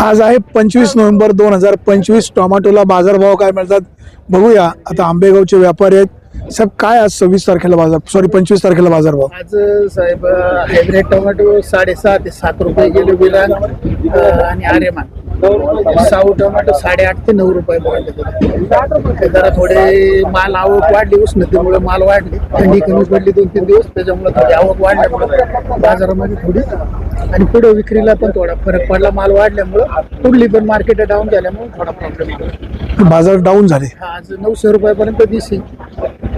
आज आहे पंचवीस नोव्हेंबर दोन हजार पंचवीस. टोमॅटोला बाजारभाव काय मिळतात बघूया. आता आंबेगावचे व्यापारी आहेत. साहेब काय आज सव्वीस तारखेला बाजार सॉरी पंचवीस तारखेला बाजारभाव? आज साहेब हायब्रिड टोमॅटो साडेसहा ते सात रुपये किलो गेला आणि आर्यमान. साऊ टोमॅटो साडेआठ ते नऊ रुपये पडले जरा थोडे माल आवक वाढली उष्णतेमुळे माल वाढले. थंडी कमी पडली दोन तीन दिवस त्याच्यामुळे थोडी आवक वाढल्यामुळे बाजारामध्ये थोडी. आणि पुढे विक्रीला पण थोडा फरक पडला माल वाढल्यामुळं. पुढली पण मार्केट डाऊन झाल्यामुळे थोडा प्रॉब्लेम बाजार डाऊन झाले. आज नऊशे रुपयापर्यंत दिसेल.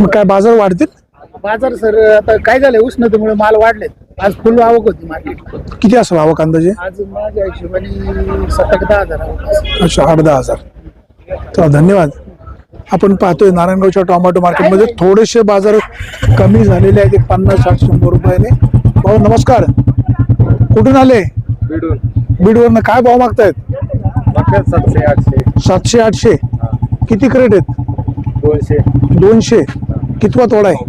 मग काय बाजार वाढतील? बाजार सर आता काय झालंय? उष्णतेमुळे माल वाढलेत. आज फुल आवक होती मार्केट. किती असेल आवक अंदाजे? आज माझ्या हिशोबाने दहा हजार आवक असेल. अच्छा आठ दहा हजार. तर धन्यवाद. आपण पाहतोय नारायणगावच्या टोमॅटो मार्केटमध्ये थोडेसे बाजार कमी झालेले आहेत एक पन्नास साठ शंभर रुपयाने. भाऊ नमस्कार. कुठून आले? बिडून बीडवरनं काय भाव मागतायत? सातशे आठशे. सातशे आठशे. किती क्रेट आहेत? दोनशे. दोनशे. कितवा तोडा आहे?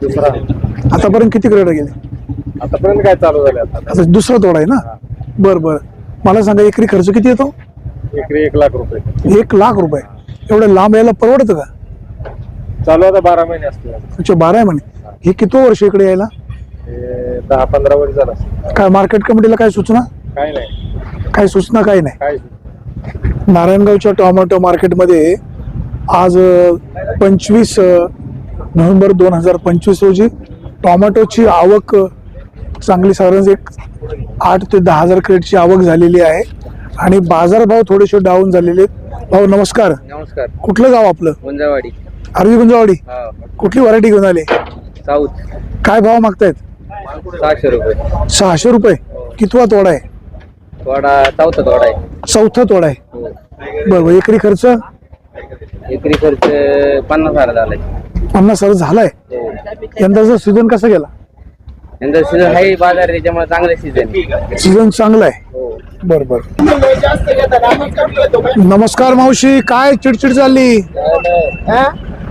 दुसरा. आतापर्यंत किती क्रेट गेले? आतापर्यंत काय चालू झाले आता? दुसरा तोडा आहे ना? बरं बरं. मला सांगा एकरी खर्च किती येतो? एकरी एक लाख रुपये. एक लाख रुपये. एवढं लांब यायला परवडतं का? चालू आता बारा महिने असते अच्छा बारा आहे म्हणे हे किती वर्ष इकडे यायला? हे दहा पंधरा वर्ष झालं असेल. काय मार्केट कमिटीला काय सूचना? काय नाही. काय सूचना काही नाही? काय नारायणगावच्या टोमॅटो मार्केटमध्ये आज पंचवीस नोव्हेंबर दोन हजार पंचवीस रोजी टोमॅटोची आवक अ, चांगली साधारण एक आठ ते दहा हजार क्रेटची आवक झालेली आहे. आणि बाजारभाव थोडेसे डाऊन झालेले आहेत. भाऊ नमस्कार. नमस्कार. कुठलं गाव आपलं? गुंजावाडी अरवी गुंजावाडी हा. कुठली व्हरायटी घेऊन आले? साऊथ. काय भाव मागतायत? सहाशे रुपये. सहाशे रुपये. कितवा तोडा आहे? थोडा चौथा थोडा आहे. चौथा तोडा आहे. हो. बरं बरं एकरी खर्च? एकरी खर्च पन्नास हजार झालाय. पन्नास हजार झालाय? हो. यंदाचा सीझन कसा गेला? यंदा सीझन आहे बाजार त्याच्यामुळे चांगलं सीझन सीझन चांगला आहे. हो. बर बर. नमस्कार मावशी काय चिडचिड चालली?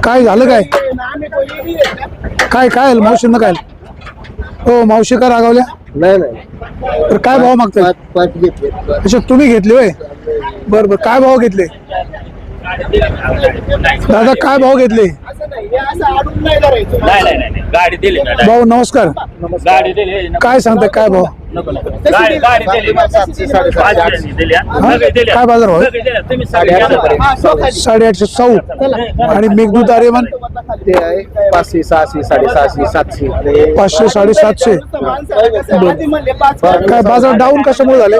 काय झालं काय? काय काय मावशींना काय हो मावशी का रागावल्या? नाही नाही. तर काय भाव मागताय? पाच घेतले. अच्छा तुम्ही घेतले होय? बर बर. काय भाव घेतले? दादा काय भाव घेतले? नाही नाही नाही गाडी दिली ना भाऊ नमस्कार. गाडी दिली काय सांगताय काय भाव नको नको. गाडी गाडी दिली. पाचशे दिली. हा. सगळे दिले. काय बाजार भाव? सगळे दिले. तुम्ही सगळे घ्या ना. साडेआठशे सौ. आणि मेघदूत आर्यमान? ते आहे. पाचशे सहाशे साडेसहाशे सातशे. पाचशे साडेसातशे. काय बाजार डाऊन कशामुळे झाले?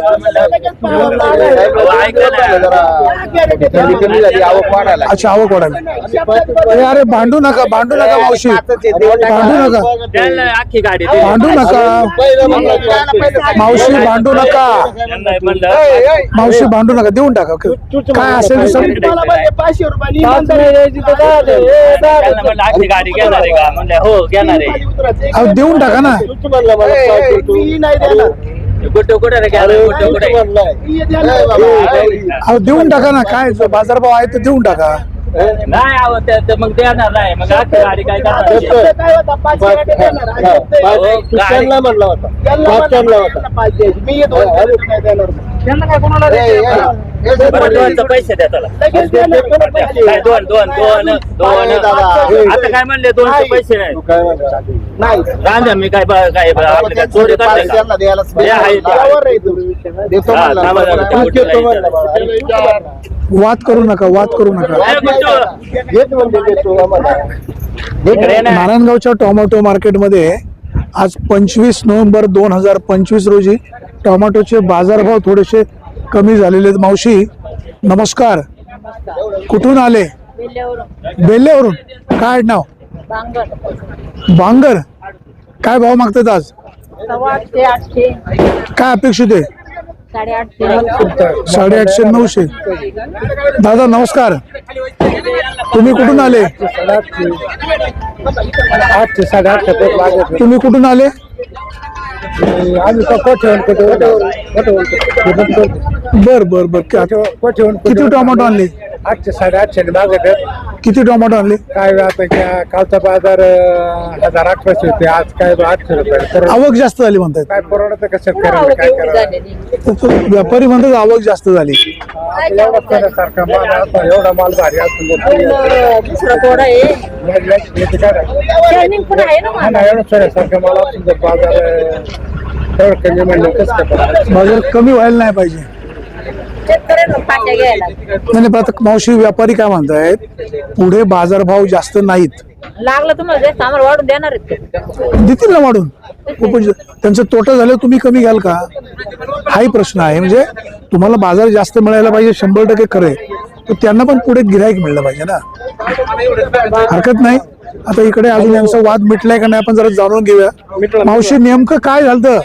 थंडी कमी झाली आवक वाढायला अच्छा आवक वाढायला अरे अरे भांडू नका भांडू नका मावशी. भांडू नका. त्यांना अख्खी गाडी दिली. भांडू नका. मावशी भांडू नका. मावशी भांडू नका देऊन टाका. काय असेल हो घेणार आहे. अहो देऊन टाका ना. देऊन टाका ना काय बाजारभाव आहे ते देऊन टाका. नाही आहो त्या- त्या मग देणार नाही. मग अख्खी गाडी काय करणार? म्हणला होता. पाचशेला होता. बरं, दोनचं पैसे द्या त्याला. काय दोन दोन दोन दोन. आता काय म्हणले दोनचे पैसे नाही. रांधा मी काय ब- काय ब- आपलं काय चोरी करते का? हे आहे ते. हा, थांबा जरा, ते कुठं वाद करू नका वाद करू नका. इकडे ना. नारायणगावच्या टोमॅटो मार्केटमध्ये आज पंचवीस नोव्हेंबर दोन हजार पंचवीस रोजी टोमॅटोचे बाजारभाव थोडेसे कमी झालेले आहेत. मावशी नमस्कार. कुठून आले? बेल्लेवरून. काय नाव? बांगर. काय भाव मागतात आज? काय अपेक्षित आहे? साडेआठशे नऊशे. दादा नमस्कार. तुम्ही कुठून आले? तुम्ही कुठून आले? आम्ही बर बर बर. किती टोमॅटो आणले? आठशे साडेआठशे मागत किती टोमॅटो आणले? काय आता कालचा बाजार अं, हजार अठराशे होते. आज काय आठशे रुपये. तर आवक जास्त झाली म्हणतात काय परवडत का शेतकऱ्याला काय करावं? झालेली. व्यापारी म्हणतात आवक जास्त झाली. एवढा सोन्यासारखा माल आता एवढा माल भारी असून जर पण, अं, दुसरा थोडा आहे याची- याची- याची काय राहतं? शायनिंग पण आहे ना माझा. ना, एवढा सोन्यासारखा माल असून जर बाजार अं, एवढं कमी म्हणलं कसं काय करायचं? बाजार कमी व्हायला नाही पाहिजे नाही पण आता मावशी व्यापारी काय म्हणतायत पुढे बाजारभाव जास्त नाहीत लागलं तुम्हाला जास्त आम्हाला वाढून देणार आहेत? देतील ना वाढून उपज त्यांचं तोटा झालं तुम्ही कमी घ्याल का? हाही प्रश्न आहे. म्हणजे तुम्हाला बाजार जास्त मिळायला पाहिजे शंभर टक्के खरे तर त्यांना पण पुढे गिराईक मिळलं पाहिजे ना. हरकत नाही. आता इकडे अजून यांचा वाद मिटलाय का नाही आपण जरा जाणून घेऊया. मावशी नेमकं काय झालं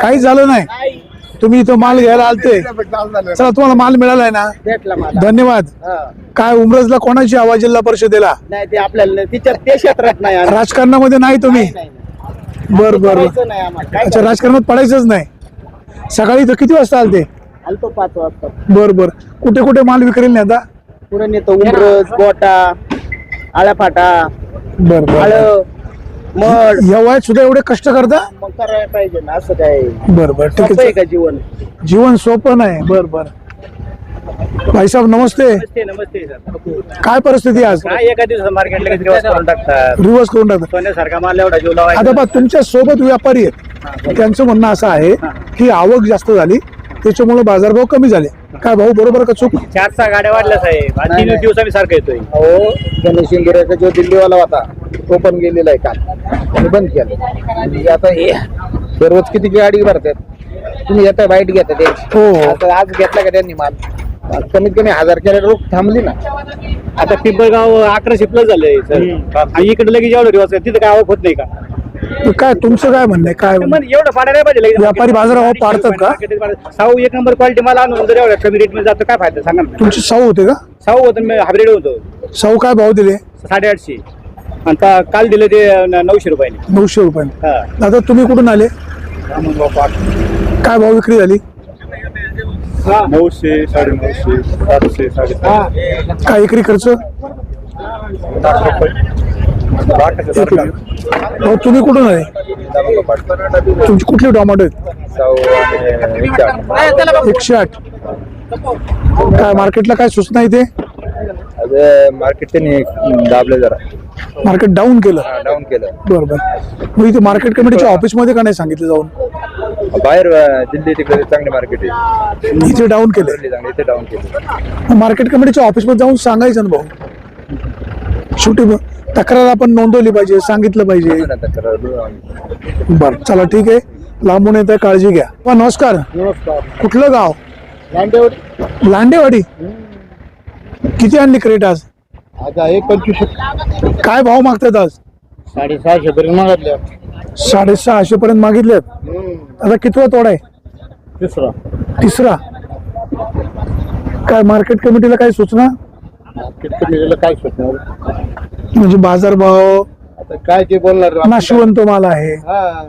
काहीच झालं नाही. तुम्ही इथं माल घ्यायला आलते. चला तुम्हाला माल मिळालाय ना? धन्यवाद. काय उमरजला कोणाची आवाज जिल्हा परिषदेला? आपल्याला राजकारणामध्ये नाही तुम्ही? बर बर बर. नाही आम्हाला. काय अच्छा राजकारणात पडायचंच नाही. सकाळी तर किती वाजता आलते? आलतो पाच वाजता. बर बर. कुठे कुठे माल विक्रेल नाही आता? पुढे नेतो उमरस गोटा आळाफाटा बर बर. आळ मड या वयात सुद्धा एवढे कष्ट करता? मग करायला पाहिजे ना असं काय? बर बर. ठीक सोपं आहे आहे का जीवन? जीवन सोपं नाही. बर बर. भाईसाहेब नमस्ते. नमस्ते नमस्ते सर. काय परिस्थिती आज? काय एका दिवसात मार्केटला करून टाकतात. रिवर्स करून टाकता सोन्यासारखा माल एवढा जीव लावायचा. आता बा तुमच्यासोबत व्यापारी आहेत. त्यांचं म्हणणं असं आहे की आवक जास्त झाली त्याच्यामुळे बाजारभाव कमी झाले. काय भाऊ बरोबर का चूक? चार सहा गाड्या वाढल्या साहेब. आणि तीन दिवस आम्ही सारखं येतोय. अहो गणेश इंदिराचा जो दिल्लीवाला होता तो पण गेलेला आहे काल. त्यांनी बंद केलं. म्हणजे आता हे दररोज किती गाडी भरतात? तुम्ही येता बाईट घेता ते हो. आता आज घेतला का त्यांनी माल? कमीत कमी हजार केला रोख थांबली ना. आता पिंपळगाव अकराशे प्लस सर. आणि इकडे लगेच एवढं दिवस तिथं काय आवक होत नाही का? काय तुमचं काय म्हणणं आहे? काय म्हणणं मग एवढं पाडा नाही पाहिजे लगेच. व्यापारी बाजारावर पाडतात का? साऊ एक नंबर क्वालिटी मला आणून जर एवढ्या कमी रेटमध्ये जातो काय फायदा? सांगा ना तुमचे साऊ होते का? साऊ होतं मी हायब्रिड होतो. साऊ काय भाव दिले? साडेआठशे. आणि का- काल दिलं ते न- नऊशे रुपयाने. नऊशे रुपयाने. हा. दादा तुम्ही कुठून आले? काय भाव विक्री झाली? नऊशे साडे नऊशे सातशे साडे काय एकरी खर्च. भाऊ तुम्ही कुठून आले तुमची कुठली टोमॅटो आहेत? एकशे आठ. काय मार्केटला काय सूचना इथे? मार्केट त्यांनी दाबले जरा. मार्केट डाऊन केलं? डाऊन केलं. बरं बरं. मग इथे मार्केट कमिटीच्या ऑफिसमध्ये का नाही सांगितलं जाऊन? बाहेर दिल्ली तिकडे चांगली मार्केट आहे. इथे डाऊन केलं चांगली इथे डाऊन केलं मार्केट कमिटीच्या ऑफिसमध्ये जाऊन सांगायचं ना भाऊ? शेवटी ब- तक्रार आपण नोंदवली पाहिजे सांगितलं पाहिजे. बरं चला ठीक आहे. लांबून येत काळजी घ्या. नमस्कार. नमस्कार. कुठलं गाव? लांडेवाडी. लांडेवाडी? किती आणली क्रेट आज? आज आहे पंचवीस काय भाव मागतात आज? साडेसहाशे पर्यंत मागितल्या साडेसहाशे पर्यंत मागितलेत. आता कितवा तोडा आहे? तिसरा. तिसरा. काय मार्केट कमिटीला काय सूचना? मार्केट कमिटीला काय सुटणार म्हणजे बाजार भाव? आता काय ते बोलणार? नाशिवंत माल आहे. हा.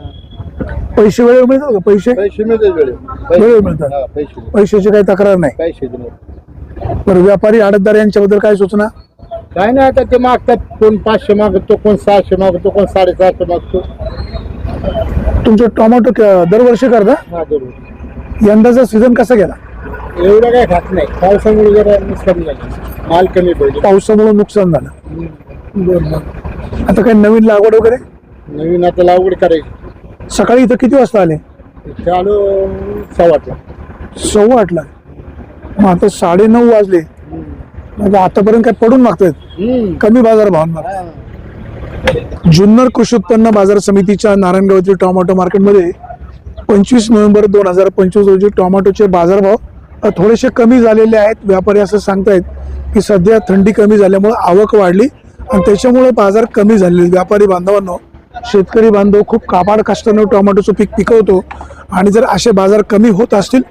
पैसे वेळेवर मिळतात का? पैसे? पैसे मिळते वेळे वेळेवर मिळतात. हा पैसे पैशाची काही तक्रार नाही. पैसे नाही बरं व्यापारी आडतदार यांच्याबद्दल काय सूचना? काय नाही आता ते मागतात. कोण पाचशे मागतो कोण सहाशे मागतो कोण साडेसहाशे मागतो. तुमचं टोमॅटो क- दरवर्षी करता? हा बरोबर यंदाचा सीझन कसा गेला? एवढं काय खात नाही. पावसामुळे जरा नुकसान झालं. माल कमी पडले. पावसामुळे नुकसान झालं. आता काही नवीन लागवड वगैरे? नवीन आता लागवड करायची. सकाळी इथं किती वाजता आले? चालू सव्वाटला सव्वा आठला. मग आता साडे नऊ वाजले. मग आतापर्यंत काय पडून मागतायत. कमी बाजार भाव मागतात जुन्नर कृषी उत्पन्न बाजार समितीच्या नारायणगावातील टोमॅटो मार्केटमध्ये पंचवीस नोव्हेंबर दोन हजार पंचवीस रोजी टोमॅटोचे बाजारभाव थोडेसे कमी झालेले आहेत. व्यापारी असं सांगतायत की सध्या थंडी कमी झाल्यामुळे आवक वाढली आणि त्याच्यामुळे बाजार कमी झालेले व्यापारी बांधवांनो शेतकरी बांधव खूप काबाड कष्टानं टोमॅटोचं पीक पिकवतो आणि जर असे बाजार कमी होत असतील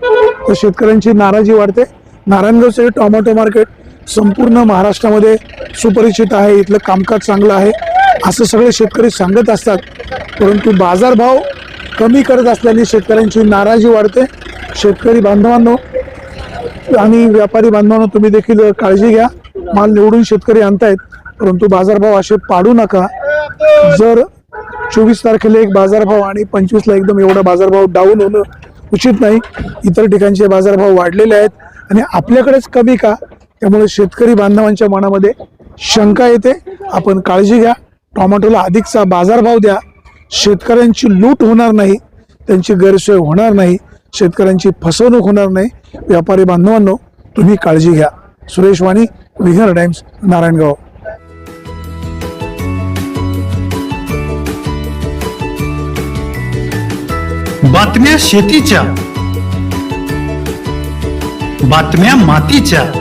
तर शेतकऱ्यांची नाराजी वाढते. नारायणगावचे टोमॅटो मार्केट संपूर्ण महाराष्ट्रामध्ये सुपरिचित आहे इथलं कामकाज चांगलं आहे. असं सगळे शेतकरी सांगत असतात परंतु बाजारभाव कमी करत असल्याने शेतकऱ्यांची नाराजी वाढते. शेतकरी बांधवांनो आणि व्यापारी बांधवांनो तुम्ही देखील काळजी घ्या. माल निवडून शेतकरी आणतायत परंतु बाजारभाव असे पाडू नका. जर चोवीस तारखेला एक बाजारभाव आणि पंचवीसला एकदम एवढा बाजारभाव डाऊन होणं उचित नाही. इतर ठिकाणचे बाजारभाव वाढलेले आहेत आणि आपल्याकडेच कमी का? त्यामुळे शेतकरी बांधवांच्या मनामध्ये शंका येते. आपण काळजी घ्या. टोमॅटोला अधिकचा बाजारभाव द्या. शेतकऱ्यांची लूट होणार नाही. त्यांची गैरसोय होणार नाही. शेतकऱ्यांची फसवणूक होणार नाही. व्यापारी बांधवांनो तुम्ही काळजी घ्या. सुरेश वाणी विघर टाइम्स नारायणगाव. बातम्या शेतीच्या बातम्या मातीच्या.